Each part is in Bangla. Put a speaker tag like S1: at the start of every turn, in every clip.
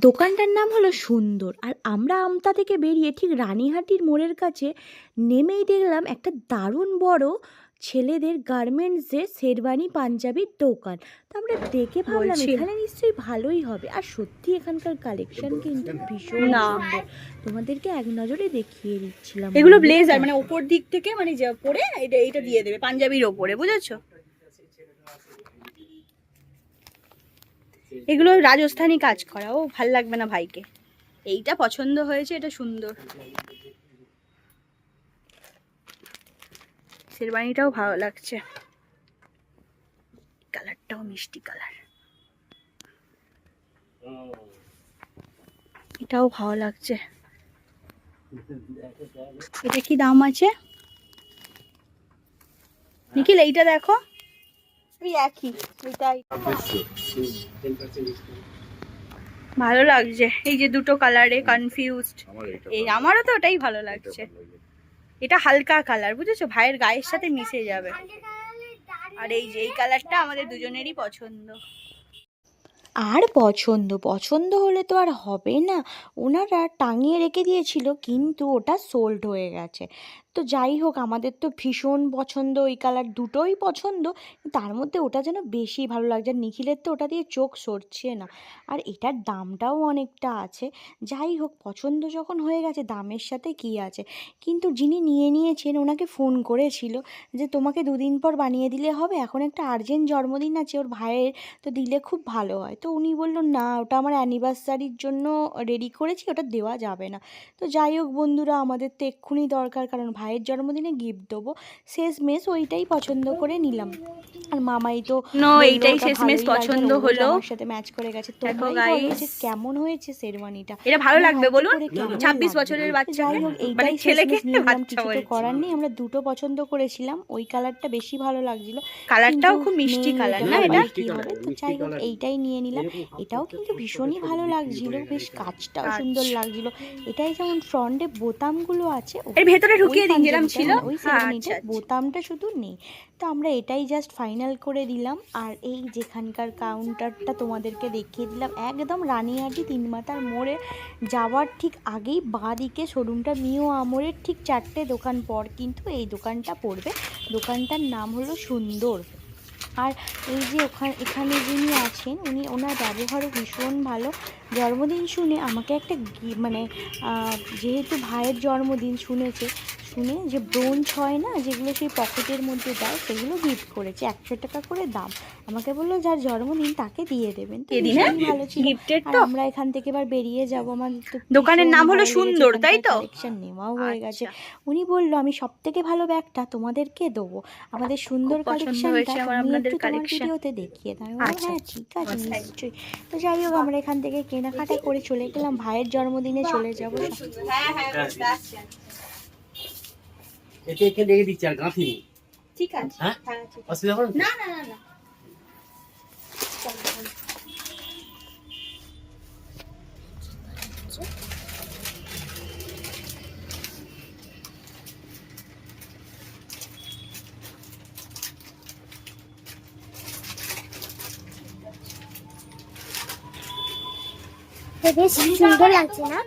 S1: দোকানটার নাম হলো সুন্দর। আর আমরা আমতা থেকে বেরিয়ে ঠিক রানীহাটির মোড়ের কাছে নেমেই দেখলাম একটা দারুণ বড় ছেলেদের গার্মেন্টসের শেরবানি পাঞ্জাবির দোকান। তো আমরা দেখে ভাবলাম এখানে নিশ্চয়ই ভালোই হবে। আর সত্যি এখানকার কালেকশন কিন্তু ভীষণ। সুন্দর। তোমাদেরকে এক নজরে দেখিয়ে দিচ্ছিলাম
S2: এগুলো ব্লেজার মানে ওপর দিক থেকে মানে যা পরে এটা এটা দিয়ে দেবে পাঞ্জাবির ওপরে বুঝেছ? এগুলো রাজস্থানি কাজ করা। ও, ভালো লাগবে না ভাইকে। এইটা পছন্দ হয়েছে, এটা সুন্দর। শেরবানিটাও ভালো লাগছে। কালারটাও মিষ্টি কালার। এটাও ভালো লাগছে। এটা কি দাম আছে? নিখিল, এইটা দেখো। এই একই এটাই। ভালো লাগছে। এই যে দুটো কালারে কনফিউজড এই আমারও তো ওটাই ভালো লাগছে। এটা হালকা কালার বুঝেছ? ভাইয়ের গায়ের সাথে মিশে যাবে। আর এই যে এই কালারটা আমাদের দুজনেরই পছন্দ।
S1: আর পছন্দ পছন্দ হলে তো আর হবে না। ওনারা টাঙিয়ে রেখে দিয়েছিল কিন্তু ওটা সোল্ড হয়ে গেছে। তো যাই হোক, আমাদের তো ভীষণ পছন্দ। ওই কালার দুটোই পছন্দ। তার মধ্যে ওটা যেন বেশি ভালো লাগছে। আর নিখিলের তো ওটা দিয়ে চোখ সরছে না। আর এটার দামটাও অনেকটা আছে। যাই হোক, পছন্দ যখন হয়ে গেছে, দামের সাথে কি আছে? কিন্তু যিনি নিয়ে নিয়েছেন, ওনাকে ফোন করেছিল যে, তোমাকে দুদিন পর বানিয়ে দিলে হবে। এখন একটা আর্জেন্ট জন্মদিন আছে, ওর ভাইয়ের। তো দিলে খুব ভালো হয়। তো উনি বলল, না, ওটা আমার অ্যানিভার্সারির জন্য রেডি করেছি, ওটা দেওয়া যাবে না। তো যাই হোক, বন্ধুরা, আমাদের তো এক্ষুনি দরকার। কারণ ভাইয়ের জন্মদিনে গিফট দেবো। শেষ মেশ ওইটাই পছন্দ করে নিলাম। আর মামাই তো
S2: এইটাই শেষমেশ পছন্দ হলো।
S1: সাথে ম্যাচ করে গেছে। যে কেমন হয়েছে শেরওয়ানিটা
S2: এটা ভালো লাগবে বলুন?
S1: করে কেমন
S2: ছাব্বিশ বছরের
S1: যাই হোক
S2: মানে
S1: এইটাই
S2: ছেলেকে
S1: শেষমেশ
S2: বাচ্চা
S1: কিছু তো করার নেই। আমরা দুটো পছন্দ করেছিলাম। ওই কালারটা বেশি ভালো লাগছিল।
S2: কালারটাও খুব মিষ্টি কালার
S1: এটা,
S2: না এটা?
S1: কি হবে? তো যাই হোক এইটাই নিয়ে নিলাম। এটাও কিন্তু ভীষণই ভালো লাগছিল। বেশ কাজটাও সুন্দর
S2: আচ্ছা।
S1: লাগছিল। এটাই যেমন ফ্রন্টে বোতামগুলো আছে
S2: এর ভেতরে ঢুকিয়ে যেরকম ছিল
S1: ওই
S2: হ্যাঁ আচ্ছা আচ্ছা।
S1: বোতামটা শুধু নেই। তো আমরা এটাই জাস্ট ফাইনাল করে দিলাম। আর এই যেখানকার কাউন্টারটা তোমাদেরকে দেখিয়ে দিলাম একদম রানিহাটি তিন মাথার মোড়ে। যাওয়ার ঠিক আগেই বাঁ দিকে শোরুমটা মিও আমরের ঠিক চারটে দোকান পর কিন্তু এই দোকানটা পড়বে। দোকানটার নাম হলো সুন্দর। আর এই যে ওখানে এখানে যিনি আছেন উনি ওনার ব্যবহারও ভীষণ ভালো। জন্মদিন শুনে আমাকে একটা গি- মানে আহ, যেহেতু ভাইয়ের জন্মদিন শুনেছে শুনে যে ব্রোঞ্চ হয় না যেগুলো সেই পকেটের মধ্যে দেয় সেগুলো গিফট করেছে একশো টাকা করে দাম আমাকে বলল যার জন্মদিন তাকে দিয়ে দেবেন
S2: হ্যাঁ?
S1: ভালো ছিল আর আমরা এখান থেকে এবার বেরিয়ে যাব আমার
S2: দোকানের নাম হলো সুন্দর, তাই তো?
S1: কালেকশন নেওয়াও হয়ে গেছে
S2: আচ্ছা।
S1: উনি বলল আমি সব থেকে ভালো ব্যাগটা তোমাদেরকে দেবো আমাদের সুন্দর কালেকশনটা একটু তোমার। ভিডিওতে দেখিয়ে দাও
S2: আচ্ছা,
S1: হ্যাঁ
S2: আচ্ছা।
S1: ঠিক আছে নিশ্চয়ই তো যাই হোক আমরা এখান থেকে কেনাকাটা করে চলে গেলাম ভাইয়ের জন্মদিনে চলে যাব
S3: এতে এখানে রেখে দিচ্ছি আর গাঁথি নেই।
S2: ঠিক আছে
S3: হ্যাঁ?
S2: হ্যাঁ ঠিক আছে।
S3: অসুবিধা না
S2: না না না। না
S4: বেশ সুন্দর লাগছে না?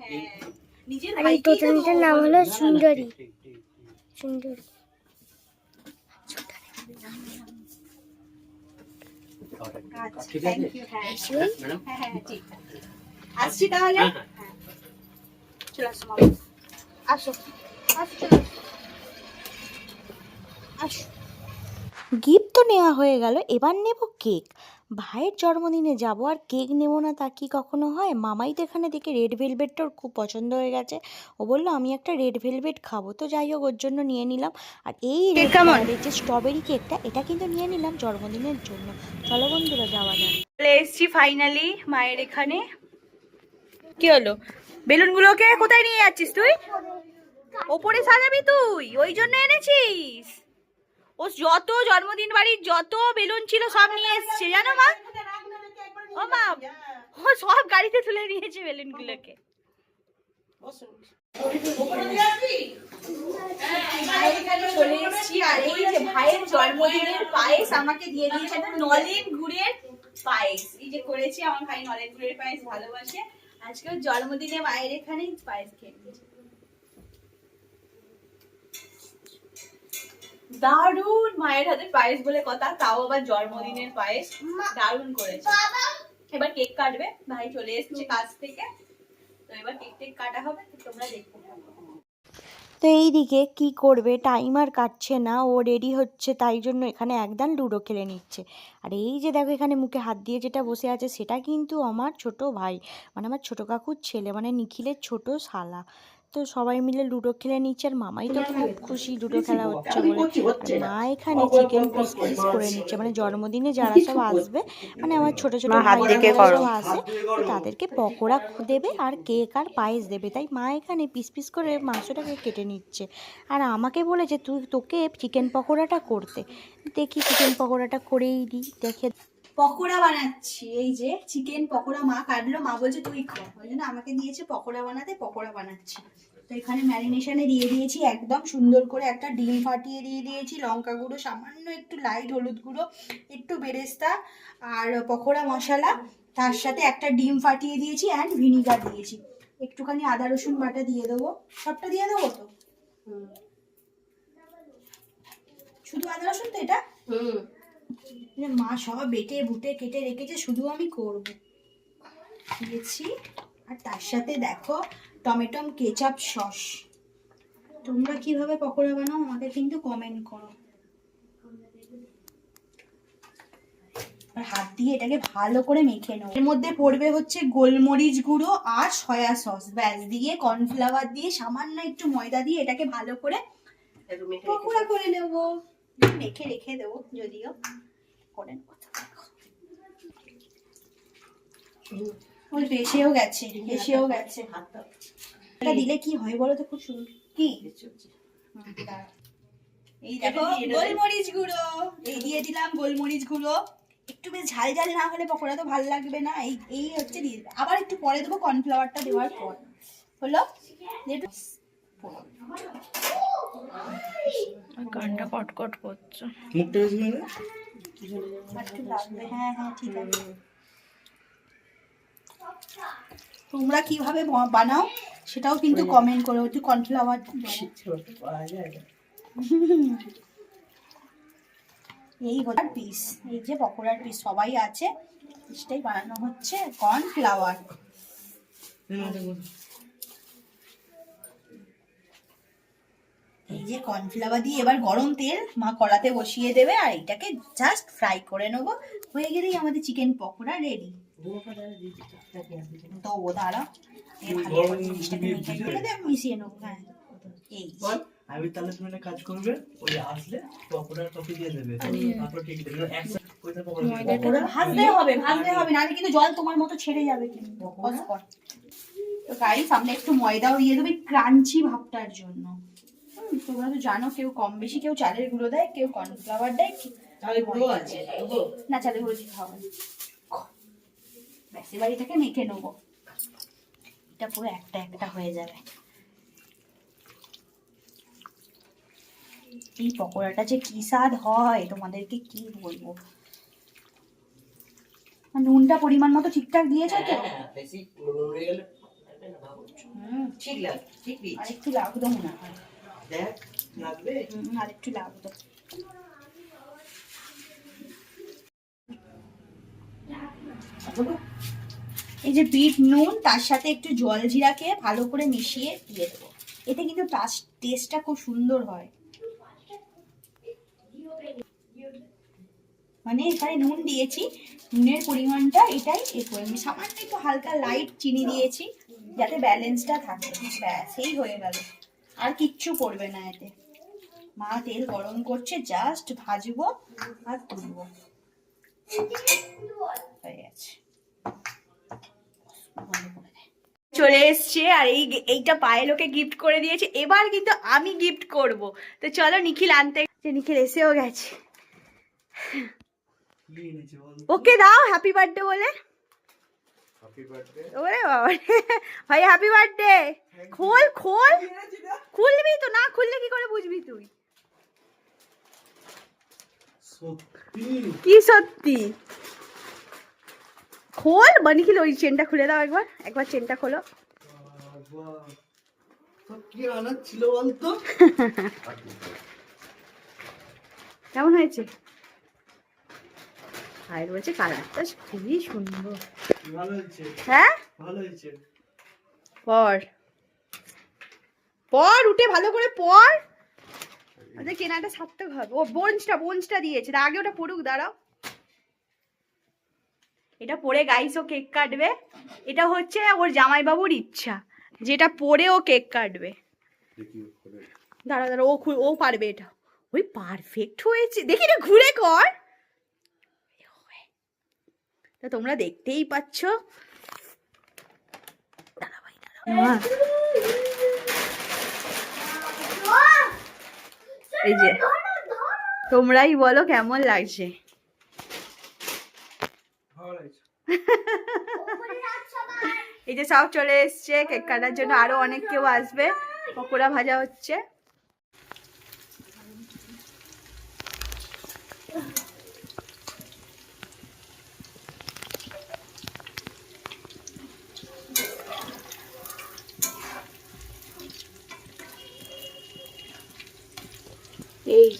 S2: হ্যাঁ,
S4: আর এই নাম হলো সুন্দরী। সুন্দরী।
S2: আচ্ছা, হ্যাঁ।
S3: ম্যাডাম
S2: হ্যাঁ, হ্যাঁ। আসছি তাহলে। চলে আসো আসো। আসো আসো। আসো।
S1: গিফট তো নেওয়া হয়ে গেল এবার নেব কেক। ভাইয়ের জন্মদিনে যাব আর কেক নেব না তা কি কখনো হয়? মামাই তো এখানে দেখে রেড ভেলভেটটা ওর খুব পছন্দ হয়ে গেছে। ও বলল আমি একটা রেড ভেলভেট খাব। তো যাই হোক ওর জন্য নিয়ে নিলাম। আর এই যে স্ট্রবেরি কেকটা এটা কিন্তু নিয়ে নিলাম জন্মদিনের জন্য। চলো বন্ধুরা যাওয়া যাক।
S2: চলে এসছি ফাইনালি মায়ের এখানে। কি হলো? বেলুনগুলোকে কোথায় নিয়ে যাচ্ছিস তুই? ওপরে সাজাবি তুই ওই জন্য এনেছিস। ও যত জন্মদিন বাড়ির যত বেলুন ছিল সব নিয়ে এসছে জানো মা? ও মা ও সব গাড়িতে তুলে নিয়েছে বেলুনগুলোকে। মায়ের এখানে চলে এসেছি আর এই যে ভাইয়ের জন্মদিনের পায়েস আমাকে দিয়ে দিয়েছে একটা নলেন গুড়ের পায়েস। এই যে করেছি আমার ভাই নলেন গুড়ের পায়েস ভালোবাসে। আজকে জন্মদিনে মায়ের এখানে পায়েস খেয়ে নিয়েছে। দারুণ মায়ের হাতে পায়েস বলে কথা তাও আবার জন্মদিনের পায়েস। দারুণ করেছে। এবার কেক কাটবে ভাই চলে এসেছে কাজ থেকে। তো এবার কেক টেক কাটা হবে তো তোমরা দেখতে
S1: তো এই দিকে কি করবে টাইম আর কাটছে না ও রেডি হচ্ছে তাই জন্য এখানে একদম লুডো খেলে নিচ্ছে। আর এই যে দেখো এখানে মুখে হাত দিয়ে যেটা বসে আছে সেটা কিন্তু আমার ছোট ভাই মানে আমার ছোট কাকুর ছেলে মানে নিখিলের ছোট শালা। তো সবাই মিলে লুডো খেলে নিচ্ছে আর মামাই তো খুব খুশি লুডো খেলা হচ্ছে বলে। মা এখানে চিকেন পিস পিস করে নিচ্ছে। মানে জন্মদিনে যারা সব আসবে মানে আমার ছোট ছোট ভাই। সব আসে তো তাদেরকে পকোড়া দেবে আর কেক আর পায়েস দেবে। তাই মা এখানে পিস পিস করে মাংসটাকে কেটে নিচ্ছে। আর আমাকে বলেছে তুই তোকে চিকেন পকোড়াটা করতে। দেখি চিকেন পকোড়াটা করেই দিই। দেখে
S2: পকোড়া বানাচ্ছি। এই যে চিকেন পকোড়া মা কাটলো মা বলছে তুই খা। ওই জন্য আমাকে দিয়েছে পকোড়া বানাতে পকোড়া বানাচ্ছি। তো এখানে ম্যারিনেশনে দিয়ে দিয়েছি একদম সুন্দর করে একটা ডিম ফাটিয়ে দিয়ে দিয়েছি লঙ্কা গুঁড়ো সামান্য একটু লাইট হলুদ গুঁড়ো একটু বেরেস্তা আর পকোড়া মশলা। তার সাথে একটা ডিম ফাটিয়ে দিয়েছি অ্যান্ড ভিনিগার দিয়েছি। একটুখানি আদা রসুন বাটা দিয়ে দেবো। সবটা দিয়ে দেবো তো? শুধু আদা রসুন তো এটা? যে মা সব বেটে বুটে কেটে রেখেছে শুধু আমি করব। দিয়েছি। আর তার সাথে দেখো টমেটো কেচাপ সস। তোমরা কীভাবে পকোড়া বানাও আমাকে কিন্তু কমেন্ট করো। আর হাত দিয়ে এটাকে ভালো করে মেখে নেব এর মধ্যে পড়বে হচ্ছে গোলমরিচ গুঁড়ো আর সয়া সস। ব্যাস দিয়ে কর্নফ্লাওয়ার দিয়ে সামান্য একটু ময়দা দিয়ে এটাকে ভালো করে পকোড়া করে নেব। মেখে রেখে দেবো যদিও। করে নেব। ওই এসেও গেছে এসেও গেছে। এটা দিলে কি হয় বলো তো খুব সুন্দর। কি? এই দেখো গোলমরিচ গুঁড়ো। এই দিয়ে দিলাম গোলমরিচ গুঁড়ো। একটু বেশ ঝাল ঝাল না হলে পকোড়া তো ভালো লাগবে না। এই এই হচ্ছে দিয়ে আবার একটু পরে দেবো কর্নফ্লাওয়ারটা দেওয়ার পর। হলো?
S1: গানটা কটকট করছে।
S3: মুখটা
S2: হ্যাঁ হ্যাঁ ঠিক আছে। তোমরা কীভাবে বানাও সেটাও কিন্তু কমেন্ট করো একটু কর্নফ্লাওয়ার এই হলো পিস এই যে পকোড়ার পিস সবাই আছে। পিসটাই বানানো হচ্ছে কর্নফ্লাওয়ার এই যে কর্নফ্লাওয়ার দিয়ে এবার গরম তেল মা কড়াতে বসিয়ে দেবে আর এটাকে জাস্ট ফ্রাই করে নেব। হয়ে গেলেই আমাদের চিকেন পকোড়া রেডি তো ও দাঁড়া মিশিয়ে নেব হ্যাঁ। এই।
S3: আমি তাহলে তুমি কাজ করবে ওই আসলে দিয়ে দেবে তারপর কেক দেবে। পকোড়া দেবে।
S2: ভাজতে হবে ভাজতে হবে নাহলে কিন্তু জল তোমার মতো ছেড়ে যাবে। কিন্তু বস কর। তো গাইস আমরা একটু ময়দাও দিয়ে দেবো ক্রাঞ্চি ভাবটার জন্য। তোমরা তো জানো কেউ কম বেশি কেউ চালের গুঁড়ো দেয় কেউ কর্নফ্লাওয়ার দেয়
S3: তাহলে গুঁড়ো আছে।
S2: না চালের গুঁড়ো দিতে হবে। ব্যাস এবার মেখে নেব। এটা পুরো একটা একটা হয়ে যাবে। এই পকোড়াটা যে কি স্বাদ হয় তোমাদেরকে কি বলব? নুনটা পরিমাণ মতো ঠিকঠাক দিয়েছে তো?
S3: হ্যাঁ, বেশি নুন হয়ে গেলে ঠিক লাগে ঠিক।
S2: আর একটু লাগতো মনে হয়
S3: দেখ লাগবে?
S2: আর একটু লাগতো এই যে বিট নুন তার সাথে একটু জল জিরাকে ভালো করে মিশিয়ে দিয়ে দেবো। এতে কিন্তু টেস্টটা খুব সুন্দর হয়। মানে এখানে নুন দিয়েছি নুনের পরিমাণটা এটাই এ করে আমি সামান্য একটু হালকা লাইট চিনি দিয়েছি যাতে ব্যালেন্সটা থাকে। ব্যাস এই হয়ে গেল। আর কিচ্ছু পড়বে না এতে। মা তেল গরম করছে জাস্ট ভাজবো আর তুলবো। হয়ে গেছে। চলে এসছে আর এই এইটা পায়েলোকে গিফট করে দিয়েছে। এবার কিন্তু আমি গিফট করব। তো চলো নিখিল আনতে নিখিল এসেও গেছে। ওকে দাও হ্যাপি বার্থডে বলে।
S1: ওরে বাবা ভাই হ্যাপি বার্থডে খোল খোল। খুলবি তো না খুললে কি করে বুঝবি তুই? কি সত্যি? খোল ওই চেনটা খুলে দাও একবার। একবার চেনটা খোলো।
S3: কি আনার ছিল বলতো?
S1: কেমন হয়েছে? বলছে কালারটা খুবই সুন্দর। হ্যাঁ?
S3: ভালো
S1: পর। পর উঠে ভালো করে পর। কেনাটা সার্থক হবে। ও বোনসটা বোনসটা দিয়েছে। আগে ওটা পড়ুক দাঁড়াও। এটা পরে গাইস ও কেক কাটবে। এটা হচ্ছে ওর জামাইবাবুর ইচ্ছা যেটা পরে ও কেক কাটবে। দাঁড়া দাঁড়া ও ও পারবে এটা। ওই পারফেক্ট হয়েছে। দেখি রে ঘুরে কর। তা তোমরা দেখতেই পাচ্ছ। এই যে তোমরাই বলো কেমন লাগছে? এই যে সব চলে এসছে কেক কাটার জন্য আরও অনেক কেউ আসবে পকোড়া ভাজা হচ্ছে।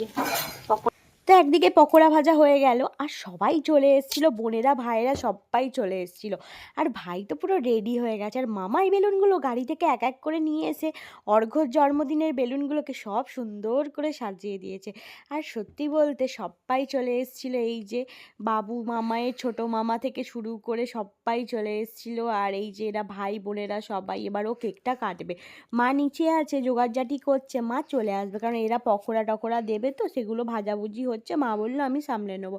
S1: এই যে তো একদিকে পকোড়া ভাজা হয়ে গেল, আর সবাই চলে এসেছিল, বোনেরা, ভাইয়েরা সবাই চলে এসেছিল। আর ভাই তো পুরো রেডি হয়ে গেছে, আর মামাই বেলুনগুলো গাড়ি থেকে এক এক করে নিয়ে এসে অর্ঘ্যর জন্মদিনের বেলুনগুলোকে সব সুন্দর করে সাজিয়ে দিয়েছে। আর সত্যি বলতে সবাই চলে এসেছিল, এই যে বাবু মামায়ের ছোট মামা থেকে শুরু করে সবাই চলে এসেছিল, আর এই যে এরা ভাই বোনেরা সবাই, এবার ও কেকটা কাটবে। মা নিচে আছে, জোগাড়জাটি করছে, মা চলে আসবে, কারণ এরা পকোড়া টকোড়া দেবে তো, সেগুলো ভাজাভুজি হচ্ছে। মা বলল, আমি সামলে নেব।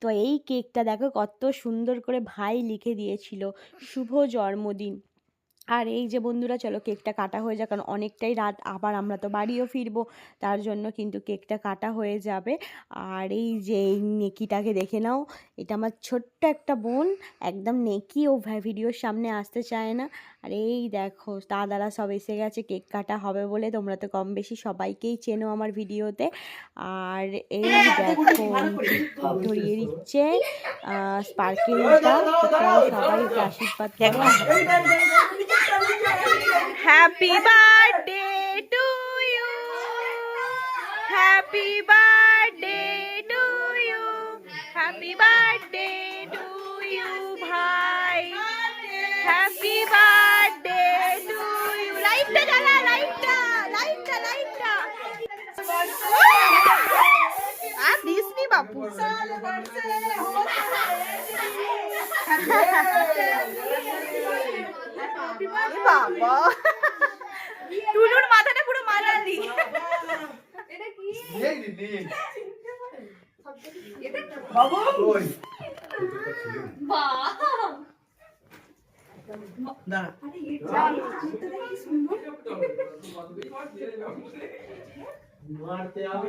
S1: তো এই কেকটা দেখো কত সুন্দর করে ভাই লিখে দিয়েছিল, শুভ জন্মদিন। আর এই যে বন্ধুরা, চলো কেকটা কাটা হয়ে যাক, কারণ অনেকটাই রাত, আবার আমরা তো বাড়িও ফিরবো, তার জন্য কিন্তু কেকটা কাটা হয়ে যাবে। আর এই যে এই নেকিটাকে দেখে নাও, এটা আমার ছোট্ট একটা বোন, একদম নেকি, ও ভিডিওর সামনে আসতে চায় না। আর এই দেখো, দাদারা সব এসে গেছে, কেক কাটা হবে বলে, তোমরা তো কম বেশি সবাইকেই চেনো আমার ভিডিওতে। আর এই দেখো, ধরিয়ে দিচ্ছে স্পার্কেলটা সবাই একটু আশীর্বাদ করো happy birthday to you happy birthday to you happy birthday to you ভাই হ্যাপি বার্থডে টু ইউ লাইটটা জ্বালা লাইটটা লাইটটা লাইটটা আর দিসনি বাপু এ বাবা টুনুর মাথাটা পুরো
S3: বাবা। ওই। দাঁড়া মারতে হবে।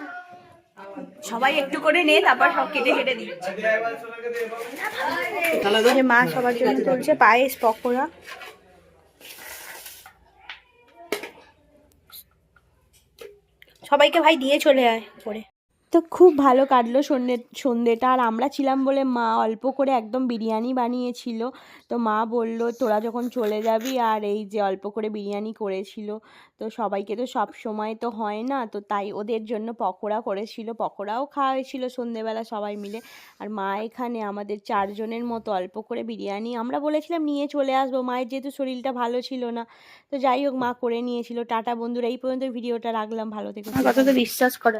S1: সবাই একটু করে নে তারপর সব কেটে কেটে দিচ্ছে। মা সবার জন্য চলছে পায়েস পকোড়া। সবাইকে ভাই দিয়ে চলে আয় পরে তো খুব ভালো কাটলো সন্ধ্যে, সন্ধ্যেটা। আর আমরা ছিলাম বলে মা অল্প করে একদম বিরিয়ানি বানিয়েছিল। তো মা বলল, তোরা যখন চলে যাবি আর এই যে অল্প করে বিরিয়ানি করেছিল, তো সবাইকে তো সব সময় তো হয় না। তো তাই ওদের জন্য পকোড়া করেছিল। পকোড়াও খাওয়া হয়েছিল সন্ধেবেলা সবাই মিলে। আর মা এখানে আমাদের চারজনের মতো অল্প করে বিরিয়ানি আমরা বলেছিলাম, নিয়ে চলে আসব। মায়ের যেহেতু শরীরটা ভালো ছিল না। তো যাই হোক, মা করে নিয়েছিল। টাটা বন্ধুরা, এই পর্যন্ত ভিডিওটা রাখলাম। ভালো থেকে। বিশ্বাস করে